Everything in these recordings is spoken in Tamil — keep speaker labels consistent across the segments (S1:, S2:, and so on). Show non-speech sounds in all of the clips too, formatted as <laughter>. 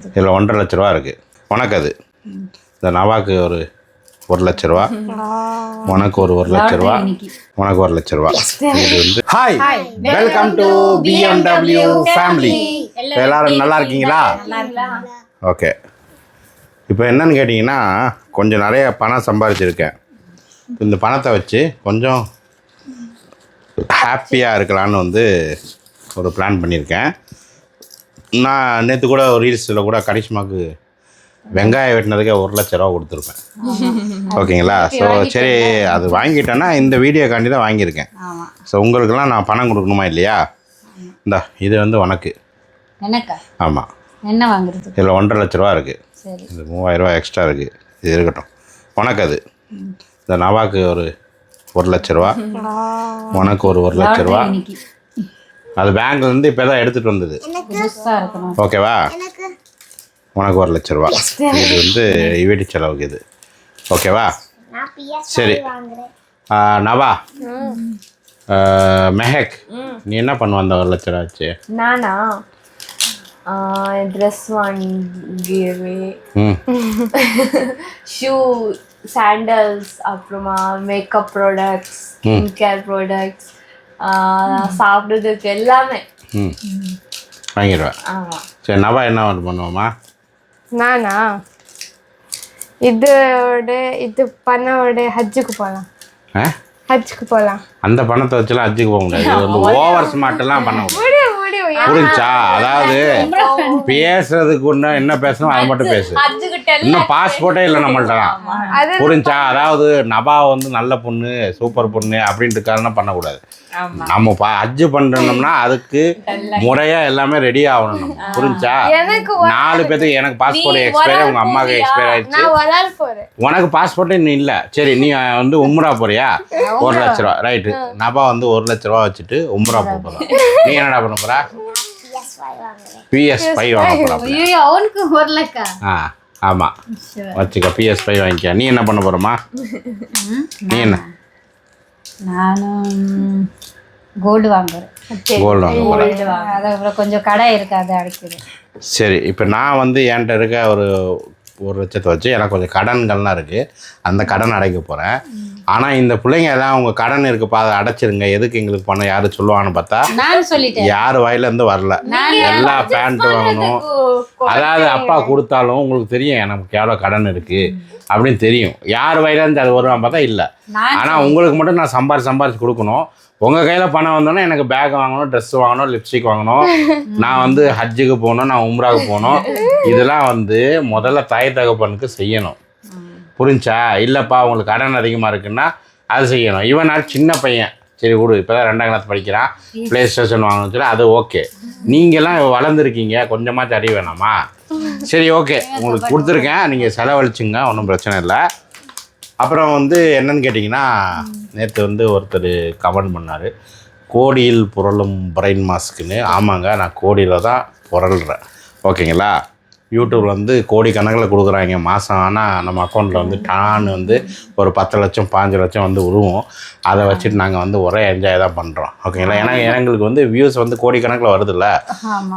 S1: இதில் ஒன்றரை லட்ச ரூபா இருக்குது உனக்கு அது? இந்த நவாக்கு ஒரு ஒரு லட்ச ரூபா. உனக்கு ஒரு ஒரு லட்ச ரூபா. உனக்கு ஒரு லட்ச ரூபா. இது வந்து hi welcome to BMW family எல்லாரும் நல்லா இருக்கீங்களா? ஓகே இப்போ என்னன்னு கேட்டிங்கன்னா கொஞ்சம் நிறைய பணம் சம்பாதிச்சிருக்கேன் இந்த பணத்தை வச்சு கொஞ்சம் ஹாப்பியாக இருக்கலான்னு வந்து ஒரு பிளான் பண்ணியிருக்கேன். நான் நேற்று கூட ரீல்ஸில் கூட கரிஷ்மாக்கு வெங்காயம் வெட்டினதுக்கே ஒரு லட்ச ரூபா கொடுத்துருப்பேன். ஓகேங்களா? ஸோ சரி அது வாங்கிட்டேன்னா இந்த வீடியோக்காண்டி தான் வாங்கியிருக்கேன். ஸோ உங்களுக்கெல்லாம் நான் பணம் கொடுக்கணுமா இல்லையா? இந்தா இது வந்து உனக்கு. ஆமாம்
S2: என்ன வாங்குறது?
S1: இதில் ஒன்றரை லட்ச ரூபா இருக்குது இது மூவாயிரம் ரூபா எக்ஸ்ட்ரா இருக்குது இது இருக்கட்டும். உனக்கு அது. இந்த நவாக்கு ஒரு ஒரு லட்ச ரூபா. உனக்கு ஒரு ஒரு லட்ச ரூபா. அது பேங்க்லேருந்து இப்போ தான் எடுத்துகிட்டு வந்தது. ஓகேவா உனக்கு ஒரு லட்ச ரூபா. இது வந்து வீட்டு செலவுக்கு இது. ஓகேவா சரி. ஆ, நவா? மெஹக். நீ என்ன பண்ணுவ அந்த ஒரு லட்ச ரூபா வச்சு
S3: நானா? ட்ரெஸ் வாங்கிடுவே
S1: ம். <laughs>
S3: ஷூ சாண்டல்ஸ் அப்புறமா makeup products skin care products சாப்பிடுறதுக்கு எல்லாமே.
S1: ம். வாங்கிடுவேன்.
S3: ஆமாம்
S1: சரி நவா என்ன ஒன்று பண்ணுவோமா?
S4: நானா? இதோட இது பண்ணோட ஹஜ்ஜுக்கு போகலாம்
S1: ஆ?
S4: ஹஜ்ஜுக்கு போகலாம்
S1: அந்த பணத்தை வச்சுலாம் அஜிக்கு போக முடியாது. இது வந்து ஓவர் ஸ்மார்ட்லாம் பண்ண முடியாது. புரிஞ்சா? அதாவது பேசுறதுக்கு ஒன்று என்ன பேசணும் அது மட்டும் பேசு. இன்னும் பாஸ்போர்ட்டே இல்லை நம்மள்ட்டலாம்
S4: அது
S1: புரிஞ்சா? அதாவது நபா வந்து நல்ல பொண்ணு சூப்பர் பொண்ணு அப்படின்ட்டு காரணம் பண்ணக்கூடாது. நம்ம பா அஜ்ஜு பண்ணணும்னா அதுக்கு முறையா எல்லாமே ரெடி ஆகணும் நம்ம. புரிஞ்சா?
S4: எனக்கு
S1: நாலு பேத்துக்கு எனக்கு பாஸ்போர்ட் எக்ஸ்பயர் உங்க அம்மாவுக்கு எக்ஸ்பயர் ஆயிடுச்சு. உனக்கு பாஸ்போர்ட் இன்னும் இல்லை. சரி நீ வந்து உம்ரா போறியா? ஒரு லட்ச ரூபா. ரைட்டு நபா வந்து ஒரு லட்ச ரூபா வச்சுட்டு உம்ரா போக போறா. <laughs> நீ என்னடா பண்ண போறா? பிஎஸ் ஃபைவ் வாங்க
S2: அவனுக்கு
S1: ஆ ஆமாம் வச்சுக்க பிஎஸ் ஃபைவ் வாங்கிக்க நீ என்ன பண்ண போறமா நீ என்ன?
S2: நானும் கோல்டு வாங்குறேன்.
S1: கோல்டு வாங்க போற
S2: அதுக்கப்புறம் கொஞ்சம் கடை இருக்கு அதை அடைக்கிறேன்.
S1: சரி இப்போ நான் வந்து என்கிட்ட இருக்க ஒரு ஒரு லட்சத்தை வச்சு எனக்கு கொஞ்சம் கடன்கள்லாம் இருக்குது அந்த கடன் அடைக்க போகிறேன் ஆனால் இந்த பிள்ளைங்க எல்லாம் உங்கள் கடன் இருக்குப்பா அதை அடைச்சிருங்க. எதுக்கு எங்களுக்கு பண்ண யார் சொல்லுவான்னு பார்த்தா யார் வாயிலேருந்து வரல. எல்லா பேண்ட் வாங்கணும். அதாவது அப்பா கொடுத்தாலும் உங்களுக்கு தெரியும் எனக்கு எவ்வளோ கடன் இருக்குது அப்படின்னு தெரியும். யார் வாயிலேருந்து அது வருவான் பார்த்தா இல்லை. ஆனால் உங்களுக்கு மட்டும் நான் சம்பாரிச்சு சம்பாரிச்சு கொடுக்கணும். உங்கள் கையில் பணம் வந்தோன்னே எனக்கு பேக் வாங்கணும் ட்ரெஸ் வாங்கணும் லிப்ஸ்டிக் வாங்கணும். நான் வந்து ஹஜ்ஜுக்கு போகணும் நான் உம்ராவுக்கு போகணும். இதெல்லாம் வந்து முதல்ல தாய் தகப்பனுக்கு செய்யணும். புரிஞ்சா? இல்லைப்பா உங்களுக்கு கடன் அதிகமாக இருக்குன்னா அது செய்யணும். இவன் நான் சின்ன பையன். சரி விடு இப்போ தான் ரெண்டாம் கிளாஸ் படிக்கிறான். ப்ளே ஸ்டேஷன் வாங்கணும்னு சொல்லி அது ஓகே நீங்கள்லாம் வளர்ந்துருக்கீங்க. கொஞ்சமாக தறி வேணாமா? சரி ஓகே உங்களுக்கு கொடுத்துருக்கேன். நீங்கள் செலவழிச்சுங்க ஒன்றும் பிரச்சனை இல்லை. அப்புறம் வந்து என்னன்னு கேட்டிங்கன்னா நேற்று வந்து ஒருத்தர் கமெண்ட் பண்ணார். கோடியில் புரளும் பிரைன் மாஸ்க்குன்னு ஆமாங்க நான் கோடியில் தான் புரள்றேன். ஓகேங்களா? யூடியூப்ல வந்து கோடி கணக்கில் கொடுக்குறாங்க. மாதம் ஆனால் நம்ம அக்கௌண்ட்டில் வந்து டான் வந்து ஒரு பத்து லட்சம் பாஞ்சு லட்சம் வந்து உருவும். அதை வச்சுட்டு நாங்கள் வந்து ஒரே என்ஜாய் தான் பண்ணுறோம் ஓகேங்களா ஏன்னா எங்களுக்கு வந்து வியூஸ் வந்து கோடி கணக்கில் வருதுல்ல.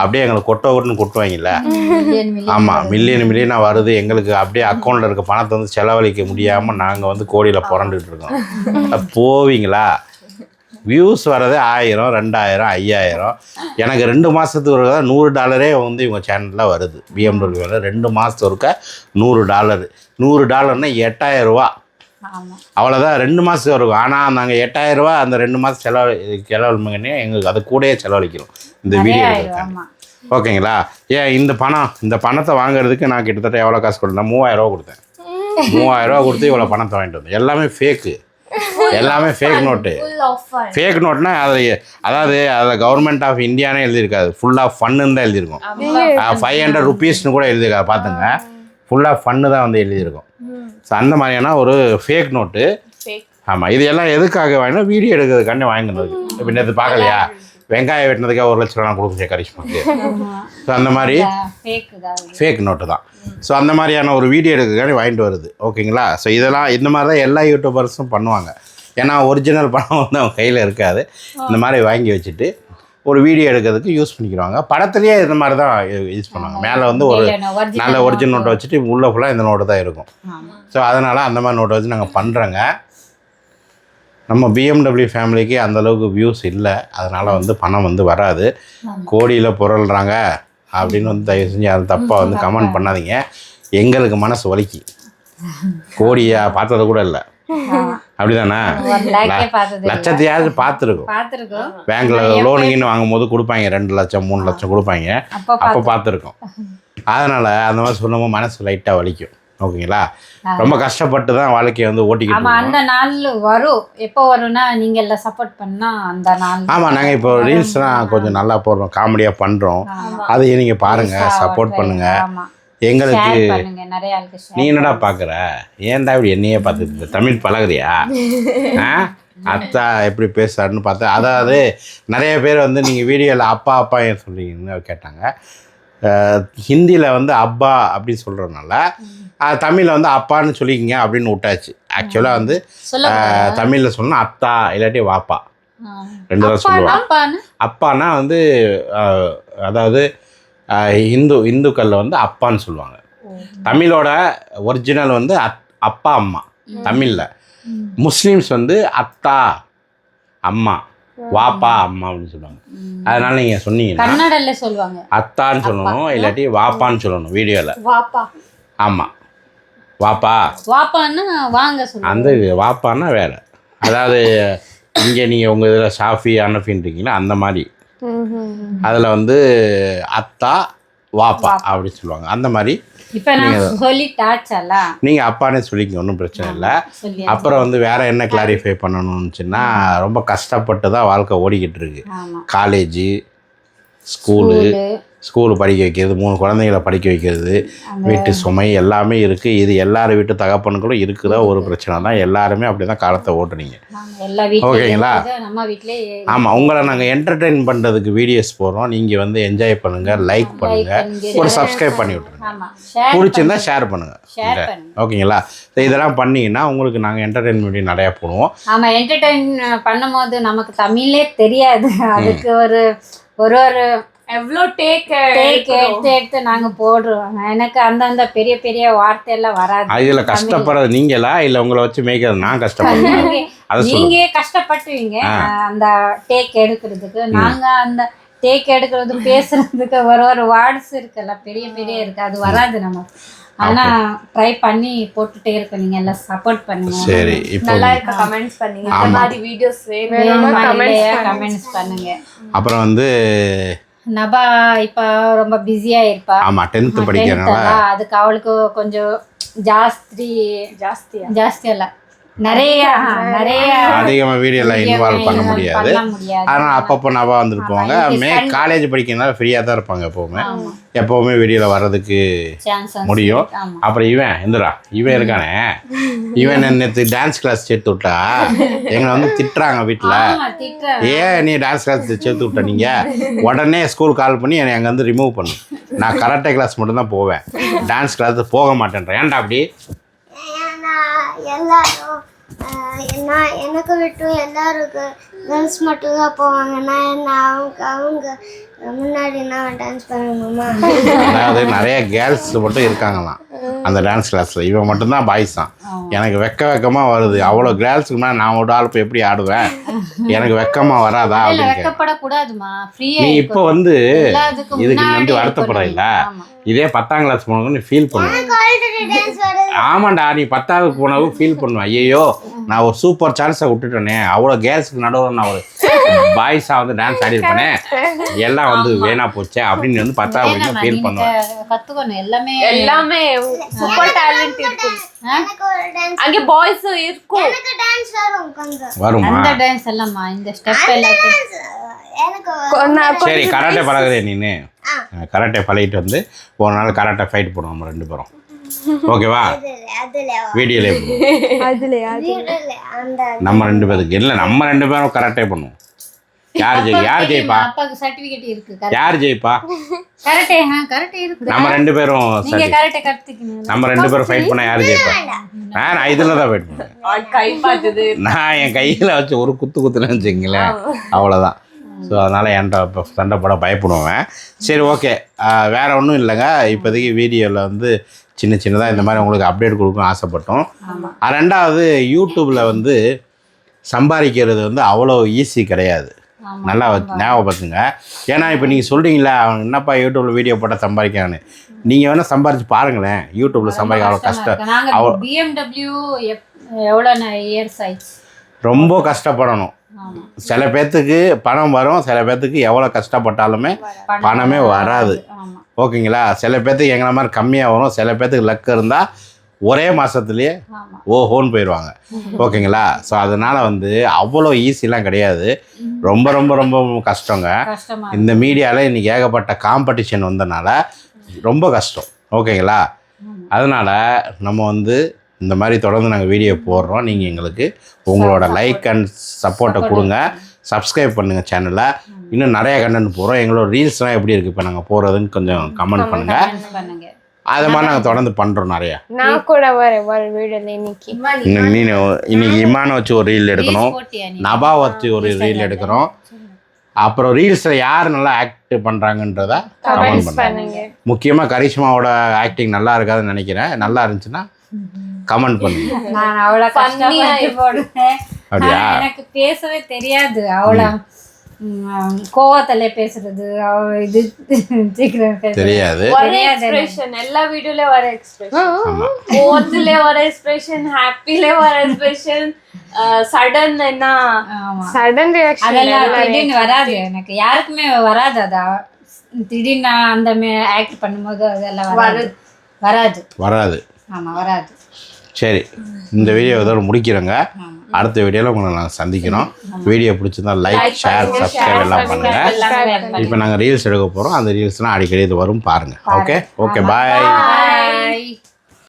S1: அப்படியே எங்களுக்கு கொட்டை கொட்டுன்னு கொட்டுவாங்கல்ல. ஆமாம் மில்லியன் மில்லியனாக வருது. எங்களுக்கு அப்படியே அக்கௌண்ட்டில் இருக்க பணத்தை வந்து செலவழிக்க முடியாமல் நாங்கள் வந்து கோடியில் புரண்டுட்டு இருக்கோம். <laughs> போவீங்களா? வியூஸ் வரதே ஆயிரம் ரெண்டாயிரம் ஐயாயிரம். எனக்கு ரெண்டு மாதத்துக்கு ஒரு தான் நூறு டாலரே வந்து இவங்க சேனலில் வருது. பிஎம்டபிள்யூவில் ரெண்டு மாதத்துக்கு ஒருக்க நூறு டாலரு. நூறு டாலர்னா எட்டாயிரம் ரூபா. அவ்வளோதான் ரெண்டு மாதத்துக்கு இருக்கும் ஆனால் நாங்கள் எட்டாயிரம் ரூபா அந்த ரெண்டு மாதம் செலவு செலவழிமைங்கன்னே எங்களுக்கு அது கூடயே செலவழிக்கிறோம். இந்த வீடியோ ஓகேங்களா? ஏன் இந்த பணம் இந்த பணத்தை வாங்குறதுக்கு நான் கிட்டத்தட்ட எவ்வளோ காசு கொடுத்தேன் மூவாயிரம் ரூபா கொடுத்தேன். <laughs> மூவாயிரம் ரூபா கொடுத்து இவ்வளோ பணத்தை வாங்கிட்டு வந்தேன். எல்லாமே ஃபேக்கு எல்லாமே ஃபேக் நோட்டு ஃபேக் நோட்னா அது அதாவது அதில் கவர்மெண்ட் ஆஃப் இந்தியானே எழுதியிருக்காது. ஃபுல்லாக ஃபன்னு தான் எழுதியிருக்கும். ஃபைவ் ஹண்ட்ரட் ருபீஸ்னு கூட எழுதியிருக்காது பார்த்துங்க ஃபுல்லாக ஃபன்னு தான் வந்து எழுதியிருக்கும். ஸோ அந்த மாதிரியான ஒரு ஃபேக் நோட்டு ஆமாம் இது எல்லாம் எதுக்காக வாங்கினா வீடியோ எடுக்கிறதுக்காண்டி வாங்கினது. இப்போ நேற்று பார்க்கலையா? வெங்காயம் வெட்டினதுக்காக ஒரு லட்சம் ரூபா நான் கொடுக்குறேன் கரிஷ்மாக்கு. ஸோ அந்த மாதிரி.
S2: ஃபேக்
S1: நோட்டு தான். ஸோ அந்த மாதிரியான ஒரு வீடியோ எடுக்கிறதுக்காண்டி வாங்கிட்டு வருது. ஓகேங்களா ஸோ இதெல்லாம் இந்த மாதிரி தான் எல்லா யூடியூபர்ஸும் பண்ணுவாங்க. ஏன்னா ஒரிஜினல் பணம் வந்து அவங்க கையில் இருக்காது. இந்த மாதிரி வாங்கி வச்சுட்டு ஒரு வீடியோ எடுக்கிறதுக்கு யூஸ் பண்ணிக்கிறாங்க. படத்துலேயே இந்த மாதிரி தான் யூஸ் பண்ணுவாங்க. மேலே வந்து ஒரு நல்ல ஒரிஜினல் நோட்டை வச்சுட்டு உள்ளே ஃபுல்லாக இந்த நோட்டு தான் இருக்கும். ஸோ அதனால் அந்த மாதிரி நோட்டை வச்சு நாங்கள் பண்ணுறோங்க நம்ம பிஎம்டபிள்யூ ஃபேமிலிக்கு அந்த அளவுக்கு வியூஸ் இல்லை. அதனால் வந்து பணம் வந்து வராது. கோடியில் புரள்றாங்க. அப்படின்னு வந்து தயவு செஞ்சு அது தப்பாக வந்து <laughs> கமெண்ட் பண்ணாதீங்க. எங்களுக்கு மனசு வலிக்கு. கோடியா பார்த்தது கூட இல்லை. அப்படிதானே. லட்சத்தையாவது பார்த்துருக்கோம். பேங்க்ல லோனுங்கன்னு வாங்கும் போது கொடுப்பாங்க ரெண்டு லட்சம் மூணு லட்சம் கொடுப்பாங்க.
S2: அப்போ
S1: பார்த்துருக்கோம். அதனால் அந்த மாதிரி சொல்லும்போது மனசு லைட்டாக வலிக்கும். ஓகேங்களா? ரொம்ப கஷ்டப்பட்டு தான் வாழ்க்கையை வந்து ஓட்டிக்கிட்டு
S2: ஆமா
S1: இருக்கோம்.
S2: அந்த நாள் வரும். எப்போ வரும்னா நீங்க எல்லாம் சப்போர்ட் பண்ணா அந்த நாள்.
S1: ஆமாம் நாங்கள் இப்போ ரீல்ஸ்லாம் கொஞ்சம் நல்லா போடுறோம் காமெடியாக பண்ணுறோம் அதையும் நீங்கள் பாருங்கள் சப்போர்ட் பண்ணுங்கள்
S2: ஆமா.
S1: எங்களுக்கு நீ என்னடா பார்க்குற ஏன்டா இப்படி என்னையே பார்த்துட்டு? தமிழ் பழகுறியா? ஆ? அத்தா எப்படி பேசுறாருன்னு பார்த்தா அதாவது நிறைய பேர் வந்து நீங்கள் வீடியோவில் அப்பா அப்பா ஏன் சொல்கிறீங்கன்னு கேட்டாங்க. ஹிந்தியில் வந்து அப்பா அப்படின்னு சொல்கிறதுனால தமிழில் வந்து அப்பான்னு சொல்லிக்கிங்க அப்படின்னு விட்டாச்சு. ஆக்சுவலாக வந்து தமிழில் சொன்னால் அத்தா இல்லாட்டி வாப்பா. ரெண்டு தான் சொல்லுவாங்க அப்பானா வந்து அதாவது இந்து இந்துக்களில் வந்து அப்பான்னு சொல்லுவாங்க. தமிழோட ஒரிஜினல் வந்து அத் அப்பா அம்மா. தமிழில். முஸ்லீம்ஸ் வந்து அத்தா அம்மா வாப்பா அம்மா அப்படின்னு சொல்லுவாங்க அதனால நீங்கள் சொன்னீங்கன்னா
S2: சொல்லுவாங்க.
S1: அத்தான்னு சொல்லணும் இல்லாட்டி வாப்பான்னு சொல்லணும் வீடியோவில்
S3: வாப்பா.
S1: ஆமாம் வாப்பா.
S2: வாப்பான்னு வாங்க
S1: அந்த இது வாப்பான்னா வேற. அதாவது இங்கே நீங்கள் உங்கள் இதில் ஷாஃபி அனஃபின்றீங்களா அந்த மாதிரி. அதில் வந்து அத்தா வாப்பா அப்படி சொல்லுவாங்க. அந்த மாதிரி
S2: இப்ப நான் சொல்லிட்டாச்சல்ல
S1: நீங்கள் அப்பானே சொல்லிக்க ஒன்றும் பிரச்சனை இல்லை. அப்புறம் வந்து வேற என்ன கிளாரிஃபை பண்ணணும்னுச்சுன்னா ரொம்ப கஷ்டப்பட்டு தான் வாழ்க்கை ஓடிக்கிட்டு இருக்கு.
S2: ஆமா.
S1: காலேஜு ஸ்கூலு
S2: ஸ்கூலு
S1: படிக்க வைக்கிறது மூணு குழந்தைங்களை படிக்க வைக்கிறது வீட்டு சுமை எல்லாமே இருக்குது இது எல்லார் வீட்டு தகப்பனுக்கும் இருக்கிற ஒரு பிரச்சனை தான். எல்லாருமே அப்படி தான் காலத்தை ஓட்டுனீங்க. ஓகேங்களா? ஆமாம் உங்களை நாங்கள் என்டர்டெயின் பண்ணுறதுக்கு வீடியோஸ் போடுறோம். நீங்கள் வந்து என்ஜாய் பண்ணுங்கள் லைக் பண்ணுங்கள்
S2: பண்ணுங்க.
S1: ஒரு சப்ஸ்கிரைப் பண்ணி விட்ருங்க பிடிச்சிருந்தா ஷேர் பண்ணுங்கள் ஓகேங்களா? இதெல்லாம் பண்ணீங்கன்னா உங்களுக்கு நாங்கள் என்டர்டெயின்மெண்ட் நிறையா போடுவோம்.
S2: ஆமா என்டர்டைன் பண்ணும்போது நமக்கு தமிழே தெரியாது. அதுக்கு ஒரு ஒரு ஒரு
S3: எவ்வளோ டேக்
S2: டேக் எடுத்து எடுத்து நாங்க போடுறோம் எனக்கு அந்தந்த பெரிய பெரிய வார்த்தை எல்லாம் வராது.
S1: இதில் கஷ்டப்படுறது நீங்களா? இல்லை உங்களை வச்சு மேய்க்கிறது நான் கஷ்டப்படுறேன்.
S2: நீங்க-
S1: அதை சொல்லுங்க.
S2: நீங்க கஷ்டப்பட்டுவீங்க. அந்த டேக் எடுக்கிறதுக்கு. நாங்க அந்த டேக் எடுக்கிறது பேசுறதுக்கு ஒரு ஒரு வேர்ட்ஸ் இருக்குல்ல பெரிய பெரிய இருக்கு. அது வராது நமக்கு ஆனா ட்ரை பண்ணி போட்டுட்டே இருக்க நீங்க எல்லாம் சப்போர்ட் பண்ணுங்க.
S1: சரி
S3: நல்லா இருக்க கமெண்ட்ஸ் பண்ணீங்க. இந்த மாதிரி வீடியோஸ் வேணும்
S2: கமெண்ட்ஸ் பண்ணுங்க.
S1: அப்புறம் வந்து
S2: நபா இப்போ ரொம்ப பிஸியாக இருப்பா.
S1: ஆமாம் டென்த்து படிக்கிறனால.
S2: அதுக்கு அவளுக்கு கொஞ்சம் ஜாஸ்தி
S3: ஜாஸ்தி
S2: ஜாஸ்தி இல்லை நிறைய நிறைய
S1: அதிகமாக வீடியோவில் இன்வால்வ் பண்ண முடியாது. ஆனால் அப்பப்போ நவா வந்துட்டு போவாங்க மே காலேஜ் படிக்கிறதுனால ஃப்ரீயாக தான் இருப்பாங்க எப்போவுமே. எப்போவுமே வீடியோவில் வர்றதுக்கு
S2: சான்ஸ்
S1: முடியும். அப்புறம் இவன் இந்துரா இவன் இருக்கானே. இவன் நேற்று டான்ஸ் கிளாஸ் சேர்த்து விட்டா? எங்களை வந்து திட்டுறாங்க வீட்டில் ஏன் நீ டான்ஸ் கிளாஸ் சேர்த்து விட்ட நீங்கள் உடனே ஸ்கூல் கால் பண்ணி என்னை அங்கே வந்து ரிமூவ் பண்ணு. நான் கராட்டே கிளாஸ் மட்டும்தான் போவேன். டான்ஸ் கிளாஸ் போக மாட்டேன்றேன். ஏன்டா அப்படி?
S5: எல்லாரும் நான் என்ன எனக்கு விட்டு எல்லாருக்கும் கேர்ள்ஸ் மட்டும் தான் போவாங்க நான் என்ன அவங்க அவங்க முன்னாடி நான் டான்ஸ் பண்ணணுமா?
S1: அதாவது நிறைய கேர்ள்ஸ் மட்டும் இருக்காங்களாம். அந்த டான்ஸ் கிளாஸில் இவன் மட்டும்தான் பாய்ஸ் தான் எனக்கு வெக்க வெக்கமாக வருது. அவ்வளோ கேர்ள்ஸுக்கு மேலே நான் ஒரு ஆள் போய் எப்படி ஆடுவேன்? எனக்கு வெக்கமாக வராதா
S2: இல்ல
S1: அப்படின்னு நீ இப்போ வந்து இதுக்கு வந்து வருத்தப்படுற இல்ல. இதே பத்தாம் கிளாஸ் போனவங்க நீ ஃபீல் பண்ணுவேன்
S5: ஆல்ரெடி டான்ஸ் வருது.
S1: ஆமாண்டா நீ பத்தாவது போனவும் ஃபீல் பண்ணுவேன் ஐயோ நான் ஒரு சூப்பர் சான்ஸை விட்டுட்டேனே. அவ்வளோ கேர்ள்ஸுக்கு நடுவில் நான் ஒரு பாய்ஸாக வந்து டான்ஸ் ஆடிருப்பேனே எல்லாம் வந்து வேணா போச்சே அப்படின்னு வந்து பத்தாவது வரைக்கும் ஃபீல் பண்ணுவேன்.
S2: கத்துக்கணும். எல்லாமே
S3: எல்லாமே சூப்பர் டேலண்ட் இருக்கு.
S5: எனக்கு ஒரு டான்ஸ்
S3: அங்கே பாய்ஸ் இருக்கும்.
S5: எனக்கு டான்ஸ் வரும்
S2: அந்த டான்ஸ் எல்லாம்மா இந்த ஸ்டெப்
S5: வரும்.
S1: சரி கராட்டே பழகுதே நீனு. கராட்டே பழகிட்டு வந்து ஒரு நாள் கராட்டே ஃபைட் போடுவோம் நம்ம ரெண்டு பேரும். ஓகேவா? வீடியோலே <laughs> நம்ம ரெண்டு பேருக்கு. இல்லை நம்ம ரெண்டு பேரும் கராட்டே பண்ணுவோம். யார் ஜெய் யார் ஜெயிப்பா?
S2: அப்பாக்கு சர்டிபிகேட் இருக்கு
S1: யார் ஜெயிப்பா?
S2: கரெக்டே ஆ கரெக்டே இருக்கு.
S1: நம்ம ரெண்டு பேரும்
S2: நீங்க கரெக்டே கத்துக்கணும்
S1: நம்ம ரெண்டு பேரும் ஃபைட் பண்ண யார் ஜெயிப்பா? நான் இதில் தான் ஃபைட் பண்ணுவேன்.
S3: கை பார்த்தது
S1: நான் என் கையில் வச்சு ஒரு குத்து குத்துன்னு வச்சுங்களேன் அவ்வளோதான் ஸோ அதனால் என்கிட்ட இப்போ சண்டை போட பயப்படுவேன். சரி ஓகே வேறு ஒன்றும் இல்லைங்க. இப்போதைக்கு வீடியோவில் வந்து சின்ன சின்னதாக இந்த மாதிரி உங்களுக்கு அப்டேட் கொடுக்கணும்னு ஆசைப்பட்டோம். ரெண்டாவது யூடியூப்பில் வந்து சம்பாதிக்கிறது வந்து அவ்வளோ ஈஸி கிடையாது. நல்லா ஞாபகப்படுத்துங்க. ஏன்னா இப்போ நீங்கள் சொல்கிறீங்களா அவன் என்னப்பா யூடியூப்பில் வீடியோ போட்டால் சம்பாதிக்கிறான்னு. நீங்கள் வேணால் சம்பாரிச்சு பாருங்களேன் யூடியூப்பில் சம்பாதிக்க அவ்வளோ கஷ்டம்
S2: நாங்க
S1: அவ-
S2: பிஎம்டபிள்யூ எவ்வளோ இயர்ஸ் ஆயிடுச்சு.
S1: ரொம்ப கஷ்டப்படணும். சில பேர்த்துக்கு பணம் வரும் சில பேர்த்துக்கு எவ்வளோ கஷ்டப்பட்டாலுமே பணமே வராது. ஓகேங்களா? சில பேர்த்துக்கு எங்களை மாதிரி கம்மியாக வரும். சில பேர்த்துக்கு லக் இருந்தால் ஒரே மாதத்துலேயே ஓஹோன்னு போயிடுவாங்க ஓகேங்களா? ஸோ அதனால் வந்து அவ்வளோ ஈஸிலாம் கிடையாது. ரொம்ப ரொம்ப ரொம்ப கஷ்டங்க. இந்த மீடியாவில் இன்றைக்கி ஏகப்பட்ட காம்படிஷன் வந்தனால ரொம்ப கஷ்டம். ஓகேங்களா? அதனால் நம்ம வந்து இந்த மாதிரி தொடர்ந்து நாங்கள் வீடியோ போடுறோம். நீங்கள் எங்களுக்கு உங்களோட லைக் அண்ட் சப்போர்ட்டை கொடுங்க. சப்ஸ்கிரைப் பண்ணுங்கள் சேனலை இன்னும் நிறைய கண்டென்ட் போடுறோம் எங்களோட ரீல்ஸ்லாம் எப்படி இருக்குது இப்போ நாங்கள் போகிறதுன்னு கொஞ்சம் கமெண்ட் பண்ணுங்கள் அது மாதிரி நாங்கள் தொடர்ந்து பண்ணுறோம் நிறையா.
S4: நான் கூட வரேன் இன்னைக்கு.
S1: நீ இன்னைக்கு இம்மானை வச்சு ஒரு ரீல் எடுக்கணும்? நபா வச்சு ஒரு ரீல் எடுக்கிறோம். அப்புறம் ரீல்ஸில் யார் நல்லா ஆக்ட் பண்ணுறாங்கன்றத கமெண்ட் பண்ணுங்க. முக்கியமாக கரிஷ்மாவோட ஆக்டிங் நல்லா இருக்காதுன்னு நினைக்கிறேன். நல்லா இருந்துச்சுன்னா கமெண்ட் பண்ணுங்க.
S2: நான் அவ்வளோ
S1: அப்படியா?
S2: எனக்கு பேசவே தெரியாது. அவ்வளோ கோவத்துல பேசுறது இது
S1: தெரியாது.
S3: எல்லா வீடியோலயும் வர எக்ஸ்பிரஷன் கோவத்திலே வர எக்ஸ்பிரஷன் ஹாப்பிலே வர எக்ஸ்பிரஷன் சடன் என்ன?
S4: சடன் ரியாக்ஷன்
S2: அதெல்லாம் திடீர்னு வராது எனக்கு. யாருக்குமே வராது அது. திடீர்னு அந்த ஆக்ட் பண்ணும்போது அதெல்லாம் வராது. வராது.
S1: வராது.
S2: ஆமா வராது.
S1: சரி இந்த வீடியோ இதோட முடிக்கிறோங்க. அடுத்த வீடியோவில் உங்களை நாங்கள் சந்திக்கிறோம். வீடியோ பிடிச்சிருந்தா லைக் ஷேர் சப்ஸ்கிரைப் எல்லாம் பண்ணுங்கள் இப்போ நாங்கள் ரீல்ஸ் எடுக்க போகிறோம் அந்த ரீல்ஸ்லாம் அடிக்கடி இது வரும் பாருங்கள் ஓகே ஓகே பாய்